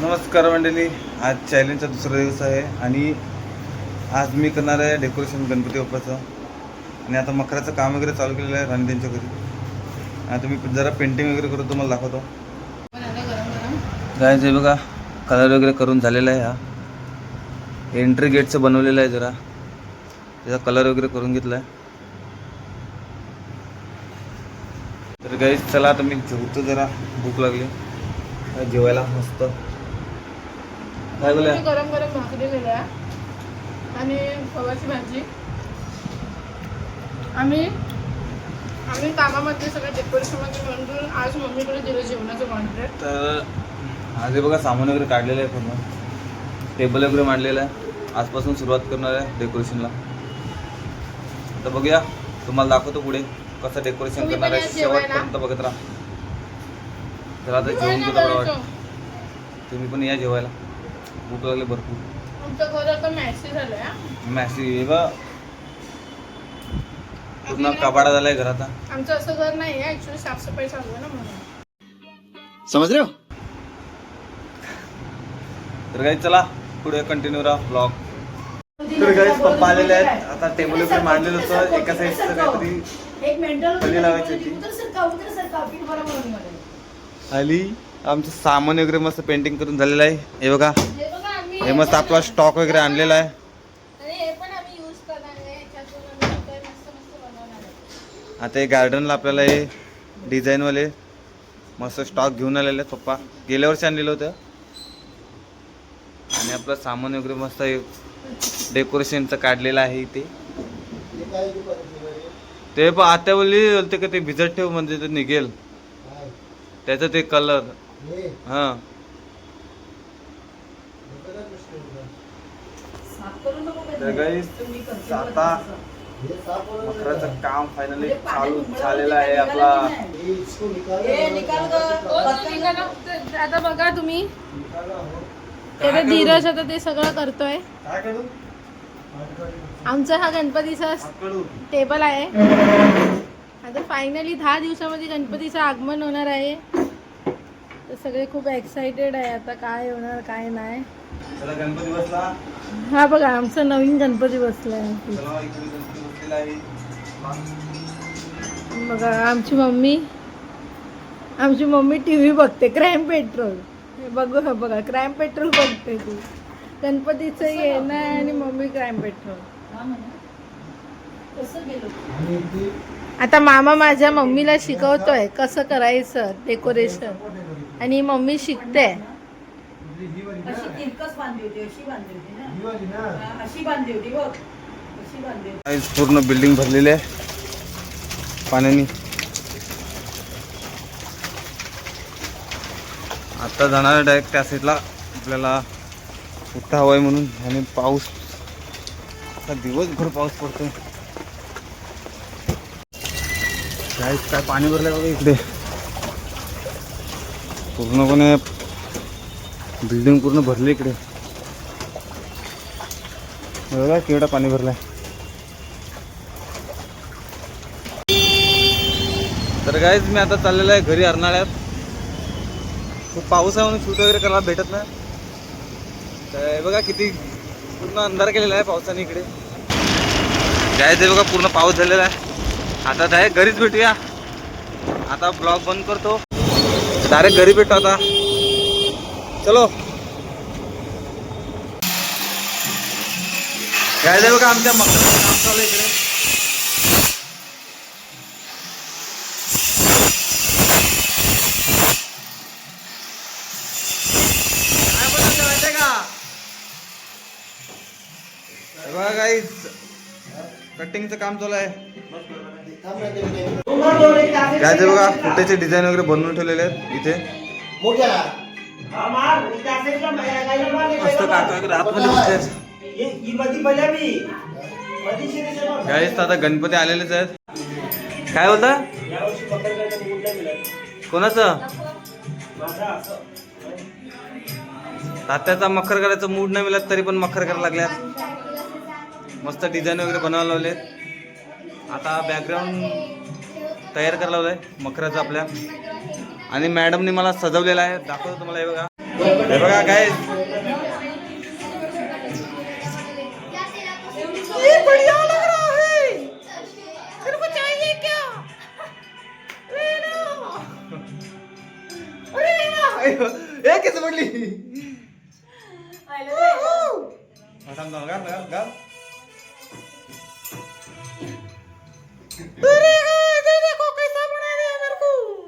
नमस्कार मंडळी आज चॅलेंजचा दुसरा दिवस आहे आणि आज मी करणार आहे डेकोरेशन गणपती बाप्पाचं. आणि आता मखराचं काम वगैरे चालू केलेलं आहे राणी त्यांच्या घरी. आता मी जरा पेंटिंग वगैरे करून तुम्हाला दाखवतो. काय हे बघा कलर वगैरे करून झालेला आहे हा. एंट्री गेटचं बनवलेलं आहे जरा. त्याचा कलर वगैरे करून घेतला आहे तर काही चला आता मी जेवतो जरा. भूक लागली. जेवायला मस्त. काय गरम गरम भाकरी आणि गव्हाची भाजी. आम्ही आम्ही कामामध्ये सगळं डेकोरेशनमध्ये म्हणून आज मम्मीकडे दिलं जेवणाचं कॉन्ट्रॅक्ट तर आज हे बघा सामान वगैरे काढलेलं आहे पूर्ण. टेबल वगैरे मांडलेलं आहे. आजपासून सुरुवात करणार आहे डेकोरेशनला तर बघूया. तुम्हाला दाखवतो पुढे कसं डेकोरेशन करणार आहे. शेवटपर्यंत बघत राहा. तर आता वाटतं? तुम्ही पण या जेवायला. भूक लागली भरपूर? आमचं घर आता मॅसी झालंय हा. मॅसी हे बघ. पूर्ण कबाडा झालाय घराचा आमचं असं घर नाही आहे ऍक्च्युली साफसफाई चालू आहे ना म्हणून. समज रे तर काही चला पुढे कंटिन्यू राहा ब्लॉग तर काही पप्पा आलेले आहेत. आता टेबल वगैरे मांडलेलं होतं एका साईडचं काहीतरी पल्ली लावायची होती. आली आमचं सामान वगैरे मस्त पेंटिंग करून झालेलं आहे. हे बघा. हे मस्त आपला स्टॉक वगैरे आणलेला आहे. आणि हे पण आम्ही यूज करणार आहे. याच्यातून आम्ही काही मस्त मस्त बनवणार आहे. आता हे गार्डनला आपल्याला हे डिझाईनवाले मस्त स्टॉक घेऊन आलेले आहेत पप्पा. गेल्या वर्षी आणलेलं होतं. आणि आपलं सामान वगैरे मस्त हे डेकोरेशनचं काढलेलं आहे इथे. ते पण आता बोलली बोलते का ते भिजत ठेव म्हणजे ते निघेल. त्याचं ते कलर हां साफ करू नको का तर तुम्ही? guys, तुम्ही करते आता काम फायनली चालू झालेलं आहे आपला. हो, आता बघा तुम्ही. त्याचा धीरज आता ते सगळं करतोय. आमचा हा गणपतीचा टेबल आहे. आता फायनली दहा दिवसामध्ये गणपतीचं आगमन होणार आहे. तर सगळे खूप एक्साइटेड आहे आता काय होणार काय नाही. चला गणपती बसला. हा बघा आमचा नवीन गणपती बसला आहे बघा आमची मम्मी आमची मम्मी टी व्ही बघते क्राईम पेट्रोल. हे बघू हा बघा क्राईम पेट्रोल बघते ती. गणपतीचं येणं आहे आणि मम्मी क्राईम पेट्रोल. आता मामा माझ्या मम्मीला शिकवतोय कसं करायचं डेकोरेशन. आणि मम्मी शिकते. अशी बांधली होती अशी बांधली होती. अशी बांधली होती बघ अशी बांधली होती आज पूर्ण बिल्डिंग भरलेली आहे. पाण्याने. आता जाणार डायरेक्ट त्या साईडला आपल्याला उठा हवाय म्हणून. आणि पाऊस. आता दिवसभर पाऊस पडतोय. काय काय पाणी भरलंय बघा इकडे. पूर्णपणे बिल्डिंग पूर्ण भरली इकडे. बघा केवढा पाणी भरला तर काहीच मी आता चाललेलो आहे घरी अर्नाळ्यात खूप पाऊस आहे म्हणून शूट वगैरे करायला भेटत नाही. तर बघा किती पूर्ण अंधार केलेला आहे पावसाने इकडे. जायचं बघा पूर्ण पाऊस झालेला आहे. आता डायरेक्ट घरीच भेटूया. आता ब्लॉग बंद करतो. डायरेक्ट घरी भेटतो आता. चलो. जायचं बघा आमच्या मकाचं काम चालू आहे इकडे काय का काही कटिंगचं काम चालू आहे. काय ते बघा कुठेचे डिझाईन वगैरे बनवून ठेवलेले आहेत इथे. मस्त काका वगैरे आतमध्ये बसले आहेत गाईस आता गणपती आलेलेच आहेत. काय बोलता कोणाचं? तात्याचा मखर करायचा मूड नाही मिळत तरी पण मखर करायला लागल्यात. मस्त डिझाईन वगैरे बनवायला लावलेत. आता बॅकग्राऊंड तयार करायला लावलंय मखराचं आपल्या. आणि मॅडमने मला सजवलेलं आहे. दाखवतो तुम्हाला हे बघा. हे बघा काय ए केस पडली हा, थांब थांब घाल घाल घाल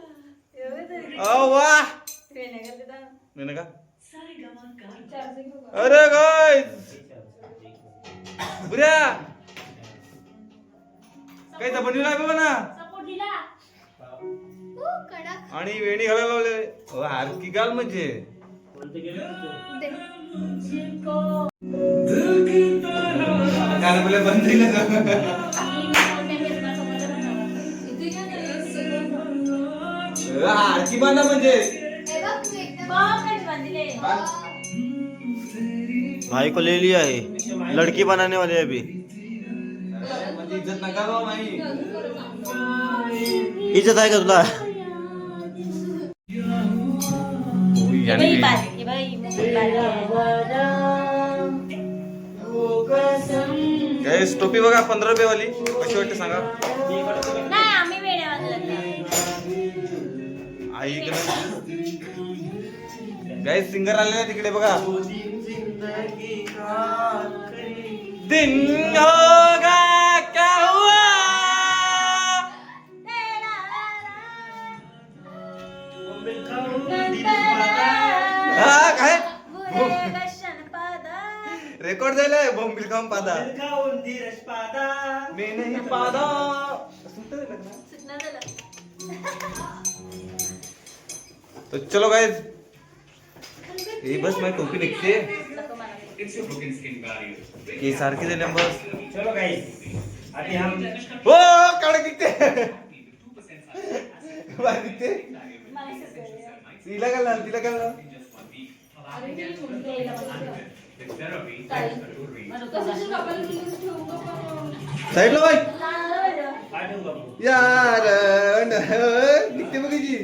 ओ वाह मैंने कहा अरे गाइस बुऱ्या काही तर बनवला आहे बाबा ना आणि वेणी घालायला लावले. हलकी गाल म्हणजे. बंद हलकी बांधा म्हणजे. भाई को ले लिया है लड़की बनाने वाले अभी इज्जत आहे का तुला? गाईस टोपी बघा पंधरा रुपये वाली कशी वाटते सांगा? आई गाईस सिंगर आलेला आहे तिकडे बघा. दिन रेकॉर्ड झालाय बोंबील खाऊन पादा. मी नाही पादा. सुटतं ते लग्न. तो चलो गाइस हे बस माझी टोपी निघते. हे सारखी झाली बस चलो गाइस अभी हम हो काढ निघते. बाहेर निघते. तिला लाल तिला लाल साईडला बाई. यार निघते बघायची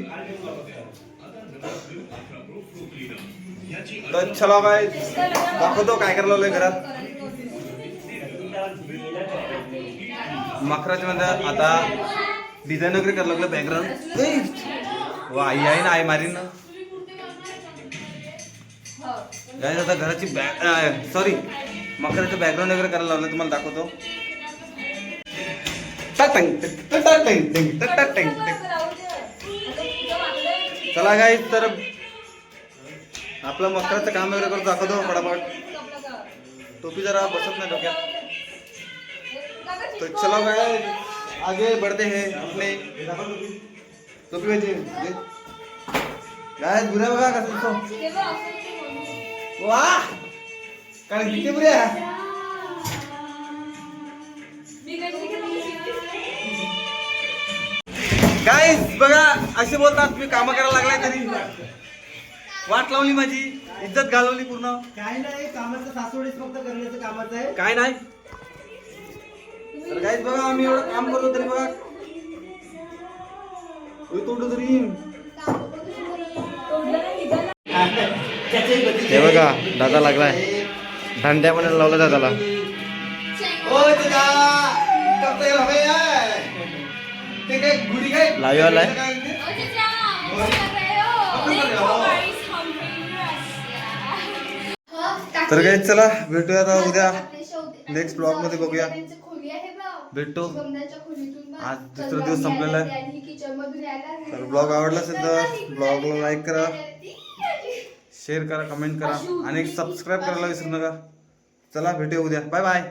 तर चला बाय दाखवतो काय करायला घरात. मकराच्या मध्ये आता डिझाईन वगैरे करायला लागलं बॅकग्राऊंड वा आई आहे ना आई मारीन ना. Guys, आता घराची बॅक सॉरी मकराचं बॅकग्राऊंड वगैरे करायला लावलं तुम्हाला दाखवतो. चला गाय तर आपलं मकराचं काम वगैरे करून दाखवतो फटाफट. टोपी जरा बसत नाही डोक्यात. तर चला गाय आगे बढ़ते हे आपले टोपी पाहिजे गाय बुऱ्या बघा कसं वाह काय किती बुऱ्या गाईस बघा असे बोलतात मी काम करायला लागलाय तरी. वाट लावली माझी इज्जत घालवली पूर्ण. काय नाही कामाचं सासवडीच फक्त करण्याचं कामाचं आहे. काय नाही? तर गाईस बघा आम्ही एवढं काम करतो तरी बघा. तोंड तरी हे बघा दादा लागलाय. दांड्या पण लावला दादाला. काय काय? लाईव्ह आलाय? काय ते? तर काही चला भेटूया आता उद्या. नेक्स्ट ब्लॉगमध्ये बघूया. भेटतो आज दुसरा दिवस संपलेला आहे. तर ब्लॉग आवडला असेल तर ब्लॉगला लाईक करा. शेअर करा कमेंट करा आणि सबस्क्राईब करायला विसरू नका. चला भेटूया उद्या. Bye bye